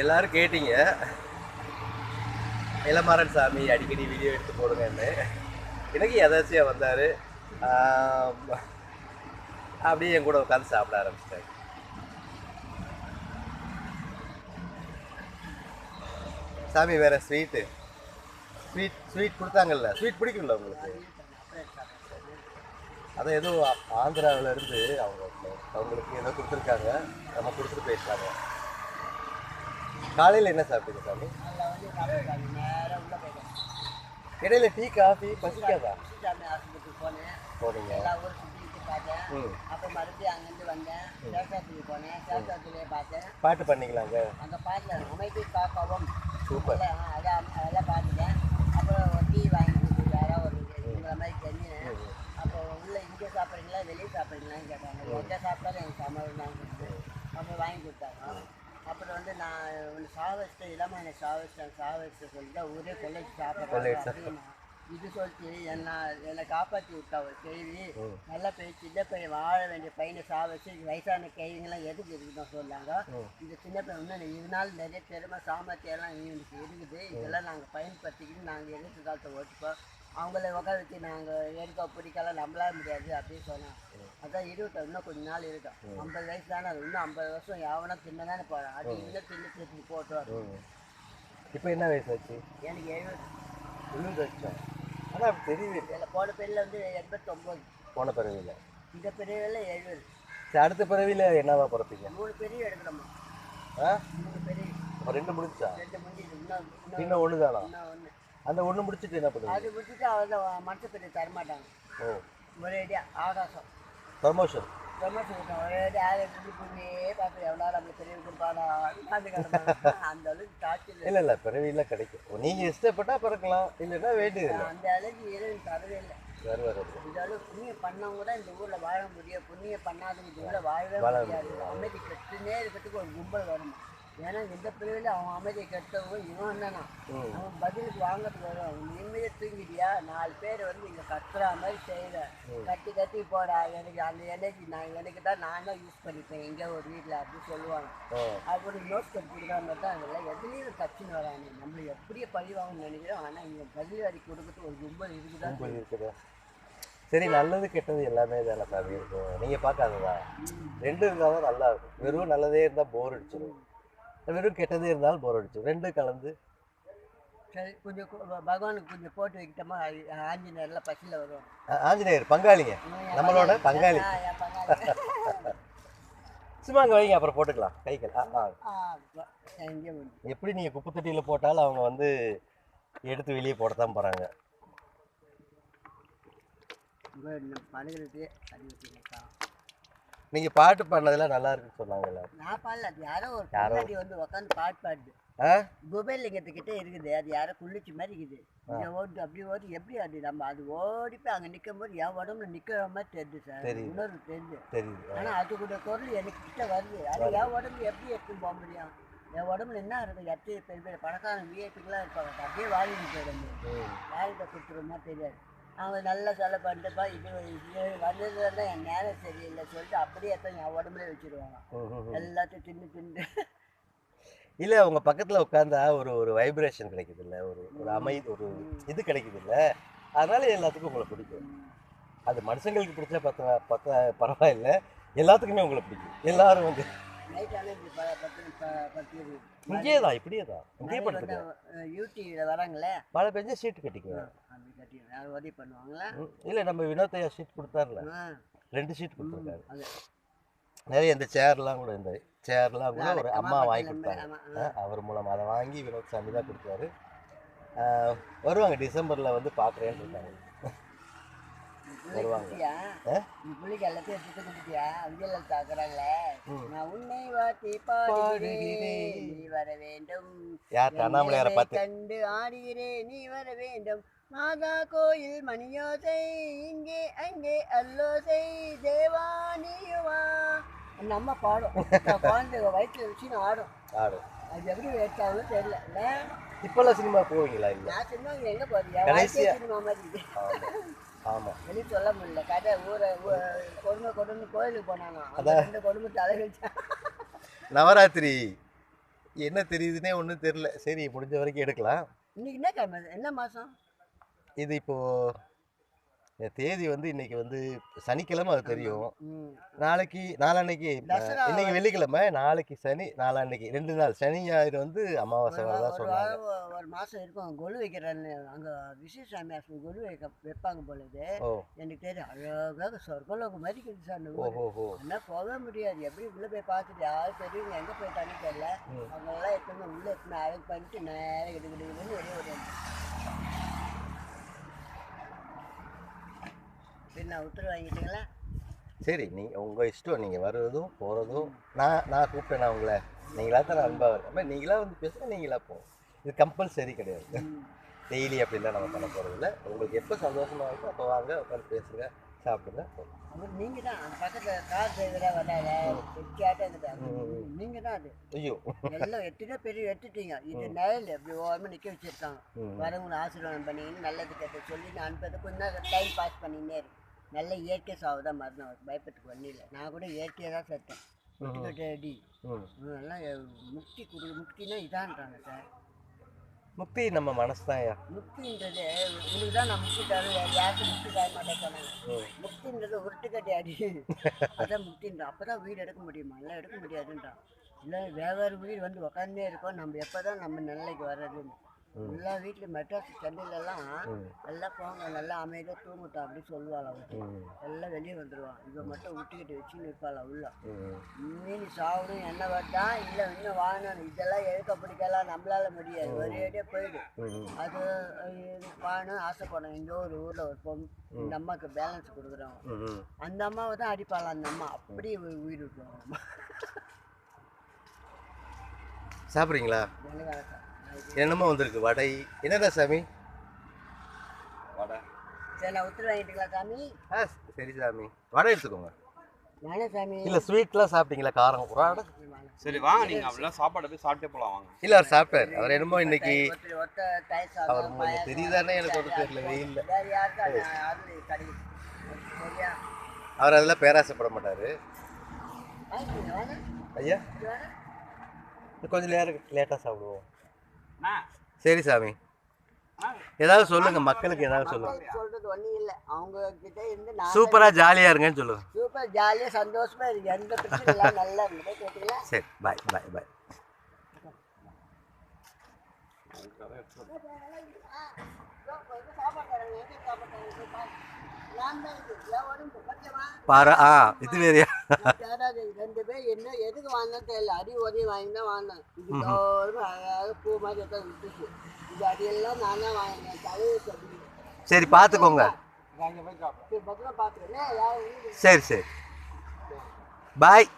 எல்லாரும் கேட்டீங்க. இளமாறன் சாமி அடிக்கடி வீடியோ எடுத்து போடுங்கன்னு. எனக்கு எதாச்சியாக வந்தார். அப்படியே என் கூட உட்காந்து சாப்பிட ஆரம்பிச்சிட்டாங்க சாமி வேற ஸ்வீட்டு ஸ்வீட் ஸ்வீட் கொடுத்தாங்கல்ல? ஸ்வீட் பிடிக்கும்ல உங்களுக்கு? அதை ஏதோ ஆந்திராவிலேருந்து அவங்க அவங்களுக்கு ஏதோ கொடுத்துருக்காங்க. நம்ம கொடுத்துட்டு போயிருக்காங்க. காலையில் என்ன சாப்பிட்டீங்க சாமி? உள்ளே இடையில டீ காஃபி பசிக்காதா? ஆஸ்பத்திரிக்கு போனேன் போனீங்க. எல்லா பார்த்தேன் மறுபடியும் அங்கேருந்து வந்தேன் போனேன் பார்த்தேன் பாட்டு பண்ணீங்களாங்க? அங்கே பார்த்தேன் அமைதி காக்கவும் சூப்பர். அதான் அதெல்லாம் பார்த்துட்டேன் அப்புறம் டீ வாங்கி கொடுத்து ஒரு மாதிரி தெரிஞ்சேன் அப்போ உள்ளே இங்கே சாப்பிட்றீங்களா வெளியே சாப்பிட்றீங்களான்னு கேட்டாங்க எங்கே சாப்பிட்டாலும் எனக்கு சமையல் தான் கொடுத்து அப்புறம் வாங்கி கொடுத்தாங்க அப்புறம் வந்து நான் சாவச்சிட்டு இல்லாமல் எனக்கு சாவச்சிட்டேன் சாவச்சிட்டு சொல்லிட்டு ஊரே கொள்ளைக்கு சாப்பிட்றேன் அப்படின்னு இது சொல்லிட்டு என்ன என்னை காப்பாற்றி விட்டா ஒரு கேள்வி. நல்ல பையன் சின்ன பையன் வாழ வேண்டிய பையனை சாவச்சு வயசான கைவிங்கெல்லாம் எதுக்கு இருக்குதான் சொன்னாங்க. இந்த சின்ன பையன் இன்னும் இதனால நிறைய திறமை சாமர்த்தியெல்லாம் இவனுக்கு இருக்குது. இதெல்லாம் நாங்கள் பயன்படுத்திக்கிட்டு நாங்கள் எதிர்த்து காலத்தை ஓட்டுப்போம். அவங்கள உட்கார வச்சு நாங்கள் எடுக்க பிடிக்கலாம் நம்மளால முடியாது அப்படின்னு சொன்னோம் அதான் இருக்கட்டும் இன்னும் கொஞ்ச நாள் இருக்கும். ஐம்பது வயசு தானே அது இன்னும் ஐம்பது வருஷம் எவனா தின்ன தானே போகிறான் அது இன்னும் தின்னு தின்னு போட்டு வரும். ம் இப்போ என்ன வயசு ஆச்சு எனக்கு எழுபது. எழுபது வருஷம். ஆனால் இதில் போன பேரில் வந்து எண்பத்தொம்போது. போன பிறவியில் இந்த பிரிவில் எழுபது சரி அடுத்த பிறவியில் என்னவா பிறப்பீங்க? மூணு பெரிய எடுக்கணுமா? ஆ? மூணு பெரிய ரெண்டு முடிச்சா ரெண்டு முடிஞ்சது இன்னும் இன்னும் ஒன்று தானா? ஒன்று அந்த ஒன்று முடிச்சுட்டு என்ன பண்ணுவீங்க? அது முடிச்சுட்டு அவள் மனசு பெரிய தரமாட்டாங்க. ஓ. ஒரேடியாக ஆகாசம். ப்ரமோஷன் இல்லை இல்லை பிறவியில் கிடைக்கும். நீங்கள் இஷ்டப்பட்டா பிறக்கலாம். இல்லைன்னா வேண்டியது இல்லை. அந்த அளவுக்கு இறைவன் தரவே இல்லை. அளவு புண்ணியம் பண்ணவங்க தான் இந்த ஊரில் வாழ முடியும். புண்ணியம் பண்ணாதவங்க இந்த ஊரில் வாழவே வாழ முடியாது. அமைதி கெட்டுனே இருக்கிறதுக்கு ஒரு கும்பல் வரும் ஏன்னா இந்த பிரிவில் அவன் அமைதியை கெட்டவங்க இவன் தானா ம் அவன் பதிலுக்கு வாங்கிறதுக்கு வரும் அவன் நிம்மதியாக தூங்கிட்டியா? நாலு பேர் வந்து இங்கே கத்துற மாதிரி செய்கிற கட்டி கட்டி போடா எனக்கு அந்த எனர்ஜி நான் எனக்கு தான் நான் தான் யூஸ் பண்ணிப்பேன் எங்கேயோ ஒரு வீட்டில் அப்படின்னு சொல்லுவாங்க. அப்புறம் நோட் கொடுக்குற மாதிரி தான் அதெல்லாம் எதுலேயும் கட்சின்னு வராங்க நம்மளை எப்படியே பழி வாங்கணும்னு நினைக்கிறோம் ஆனால் இங்கே பதில் அடி கொடுக்கறது ஒரு கும்பல் இருக்குதா கும்பல் இருக்குதா. சரி நல்லது கெட்டது எல்லாமே தானே சாமி இருக்கும் நீங்கள் பார்க்காததா? ரெண்டு இருந்தால் தான் நல்லா இருக்கும். வெறும் நல்லதே இருந்தால் போர் அடிச்சிடும் வெறும் கெட்டதே இருந்தாலும் போர் அடிச்சிடும் ரெண்டு கலந்து. சரி கொஞ்சம் பகவானுக்கு கொஞ்சம் போட்டு வைக்கிட்டோமா? ஆஞ்சநேயர்லாம் பசியில் வருவாங்க. ஆ- ஆஞ்சநேயர் பங்காளிங்க. நம்மளோட பங்காளி. சும்மா அங்கே வைங்க அப்புறம் போட்டுக்கலாம். கைகள் எப்படி நீங்கள் குப்பை தொட்டியில் போட்டாலும் அவங்க வந்து எடுத்து வெளியே போடத்தான் போகிறாங்க பழகிறது நீங்கள் பாட்டு பாடினதெல்லாம் நல்லா இருக்குன்னு சொன்னாங்கல்ல நான் பாடல அது யாரோ ஒரு பொண்டாட்டி வந்து உட்காந்து பாட்டு பாடுது. ஆ? குபேலிங்கத்துக்கிட்டே இருக்குது அது யாரோ குளிச்சு மாதிரி இருக்குது. இங்கே ஓட்டு அப்படி ஓடி எப்படி அது நம்ம அது ஓடி போய் அங்கே நிற்கும் போது என் உடம்புல நிற்கிற மாதிரி தெரியுது சார். உணர்வு தெரியுது. தெரியுது. ஆனால் அதுக்குடைய குரல் எனக்கு கிட்ட வருது. அது என் உடம்பு எப்படி எடுத்துன்னு போக முடியும்? என் உடம்புல என்ன இருக்கும்? எட்டு பெரிய பெரிய பணக்காரன் விஐபிக்கெலாம் இருப்பாங்க. அப்படியே போயிடும் ம். யார்கிட்ட கொடுத்துருமா தெரியாது. அவங்க நல்லா சொல்ல பண்ணிட்டுப்பா இது வந்ததுல என் நேரம் சரியில்லை சொல்லிட்டு அப்படியே எடுத்து என் உடம்புல வச்சிருவாங்க. எல்லாத்தையும் தின்னு தின்னு. இல்லை அவங்க பக்கத்தில் உட்காந்தா ஒரு ஒரு வைப்ரேஷன் கிடைக்குது இல்லை ஒரு ஒரு அமைதி ஒரு இது கிடைக்குது இல்லை அதனால எல்லாத்துக்கும் உங்களை பிடிக்கும். அது மனுஷங்களுக்கு பிடிச்சா பத்த பத்த பரவாயில்ல. எல்லாத்துக்குமே உங்களை பிடிக்கும். எல்லாரும் வந்து நைட் ஆனால் இப்படி ப பத்து ப- பத்து இருக்கு. இங்கேயே தான் இப்படியே தான் இங்கேயே மழை படுத்துக்க வந்து யூடியூப்ல வராங்களே? மழை பெஞ்சா ஷீட் கட்டிக்குவேன். அப்படி உதவி பண்ணுவாங்களா? இல்லை நம்ம வினோத்தையா ஷீட் கொடுத்தாருல. ரெண்டு ஷீட் கொடுத்துருக்காரு. நிறைய இந்த சேர்லாம் கூட இந்த சேர்லாம் கூட ஒரு அம்மா வாங்கி கொடுத்தாங்க. அவர் மூலமாக அதை வாங்கி வினோத் சாமி தான் கொடுத்தாரு. வருவாங்க டிசம்பரில் வந்து பார்க்குறேன்னு இருக்காங்க. பிள்ளைக்கு வருவாங்க. பிள்ளைக்கு எல்லாத்தையும் எடுத்து கொடுத்தியா? அங்கேயும் தாக்குறாங்களே ம். நான் உன்னை வாட்டி பாடுகிறேன். நீ வர வேண்டும். அண்ணாமலையாரை பார்த்து. கண்டு ஆடுகிறேன் நீ வர வேண்டும். மாதா கோயில் மணியோசை இங்கே அங்கே அல்லோசை தேவா நீயுவா அந்த அம்மா பாடும். நான் குழந்தை வயிற்றுல வச்சுன்னு ஆடும். ஆடு. அது எப்படி எடுத்தாலும் தெரியல. இப்போல்லாம் சினிமா போவீங்களா இல்லை? நான் சின்ன எங்க போறியா கடைசியா- சினிமா மாதிரி. ஆமாம் வெளியே சொல்ல முடியல. கதை ஊரை கொடுமை கொடுமை கோயிலுக்கு போனானா. அதான். ரெண்டு கொடுமை தலை வச்சா. நவராத்திரி. என்ன தெரியுதுன்னே ஒன்றும் தெரியல. சரி முடிஞ்ச வரைக்கும் எடுக்கலாம். இன்னைக்கு என்ன கிழமை? என்ன மாதம் இது இப்போ இந்த தேதி வந்து இன்னைக்கு வந்து சனிக்கிழமை அது தெரியும். நாளைக்கு நாளான்னைக்கு இன்னைக்கு வெள்ளிக்கிழமை நாளைக்கு சனி நாளான்னைக்கு ரெண்டு நாள். சனி ஞாயிறு வந்து அமாவாசை ஒரு வரதா ஒரு சொன்னாங்க ஒரு மாதம் இருக்கும். கொலு வைக்கிறேன்னு அங்கே விசேஷாமி கொலு வைக்க வைப்பாங்க பொழுது எனக்கு தெரியும். அழகாக சொர்க்கலோகம் மாதிரி சார் ஓஹோ ஆனால் போக முடியாது. எப்படி உள்ளே போய் பார்த்துட்டு யாரும் பெரியவங்க எங்கே போயிட்டாங்கன்னு தெரியல. ம். அவங்கெல்லாம் எப்பவுமே உள்ளே எப்பவுமே அழகு பண்ணிட்டு நேரம் கிடு கிடு கிடுன்னு வெளியே வருவாங்க பின்ன உத்தரவு வாங்கிட்டீங்களா? சரி நீ உங்கள் இஷ்டம் நீங்கள் வர்றதும் போகிறதும் நான் நான் கூப்பிட்டேன் நான் உங்களை? நீங்களா தான் அன்பாக வரேன் நீங்களா வந்து பேசுங்க நீங்களா போகும் இது கம்பல்சரி கிடையாது. டெய்லி அப்படிலாம் நம்ம பண்ண போகிறது இல்லை உங்களுக்கு எப்போ சந்தோஷமா இருக்கோ அப்போ வாங்க உட்காந்து பேசுங்க சாப்பிடுங்க போதும். நீங்கள் தான் பக்கத்தில் கார் டிரைவராக வராத தான் ஐயோ. எல்லாம் எட்டுனா பெரிய எட்டுட்டீங்க இது நிழல் இப்படி ஓரமாக நிற்க வச்சுருக்காங்க. வரவங்களை ஆசீர்வாதம் பண்ணிங்கன்னு நல்லது கெட்ட சொல்லி நான் அனுப்பது கொஞ்ச நேரம் டைம் பாஸ் பண்ணினே இருக்கு நல்ல இயற்கை சாவு தான் மருந்து பயப்பட்டுக்கு ஒன்றும் இல்லை. நான் கூட இயற்கையாக தான் செத்தேன். அடி. எல்லாம் முக்தி கொடு முக்தினா இதான்றாங்க சார். முக்தி நம்ம மனசு தான்யா முக்தின்றது உங்களுக்கு தான் நான் முக்தி தரேன் வேறு யாருக்கும் முக்தி தர மாட்டேன் சொன்னாங்க. முக்தின்றது உருட்டுக்கட்டி அடி. அதான் முக்தின்றான் அப்போ தான் வீடு எடுக்க முடியுமா? எல்லாம் எடுக்க முடியாதுன்றான் இல்லை வேறு வீடு வந்து உக்காந்தே இருக்கோம். நம்ம எப்போ தான் நம்ம நிலைக்கு வர்றதுன்னு. எல்லா வீட்டில் மெட்ராஸ் சென்னையிலலாம் எல்லாம் போங்க நல்லா அமைதியாக தூங்கட்டும் அப்படி சொல்லுவாள் எல்லாம் வெளியே வந்துடுவான் இவன் மட்டும் விட்டுக்கிட்டு வச்சு நிற்பாள் உள்ள. மீன் சாவணும் என்ன வருதா இல்லை இன்னும் வாங்கணும் இதெல்லாம் எழுக்க பிடிக்கலாம் நம்மளால முடியாது. ஒரேடியாக போயிடும். அது வாங்கணும் ஆசைப்படும். இங்கே ஒரு ஊரில் ஒரு பொண்ணு இந்த அம்மாவுக்கு பேலன்ஸ் கொடுக்குறோம். அந்த அம்மாவை தான் அடிப்பாள் அந்த அம்மா அப்படியே உயிர் விட்டுருவாங்க சாப்பிட்றீங்களா? என்னமோ வந்திருக்கு. வடை. என்னடா சாமி? சரி நான் உத்தரவு வாங்கிட்டுங்களா சாமி? ஆ சரி சாமி. வடை எடுத்துக்கோங்க. நானே சாமி. இல்லை ஸ்வீட்லாம் சாப்பிட்டீங்களா? காரம் ஒரு வடை சரி வாங்க. நீங்க அப்படிலாம் சாப்பாடு போய் சாப்பிட்டே போலாம். வாங்க. இல்லை அவர் சாப்பிட்டார். அவர் என்னமோ இன்னைக்கு அவர் பாயாசம், தெரியுதானே? எனக்கு ஒன்றும் தெரியல சரியா? அவர் அதெல்லாம் பேராசைப்பட மாட்டார். ஐயா? கொஞ்சம் நேரம் லேட்டாக சாப்பிடுவோம். அண்ணா, சரி சாமி. ஏதாவது சொல்லுங்க மக்களுக்கு ஏதாவது சொல்லுங்க. சொல்றது ஒண்ணும் இல்ல. அவங்க கிட்ட இருந்து நான் சூப்பராக ஜாலியாக இருங்கன்னு சொல்லுங்க. சூப்பர் ஜாலியா சந்தோஷமா இருக்கு எந்த இல்லாம நல்லா இருந்தது கேட்டீங்களா? சரி பாய் பாய் பாய் பாரு ஆ இது வேறையா? ரெண்டு பேர் என்ன எதுக்கு வாங்கினா தெரியல. அடி உதவி வாங்கி தான் வாங்கினேன். இது அழகாக பூ மாதிரி தான் விட்டுச்சு. இது அடியெல்லாம் நான் தான் வாங்கினேன். தலையை சொல்லி. சரி பார்த்துக்கோங்க. சரி சரி பாய்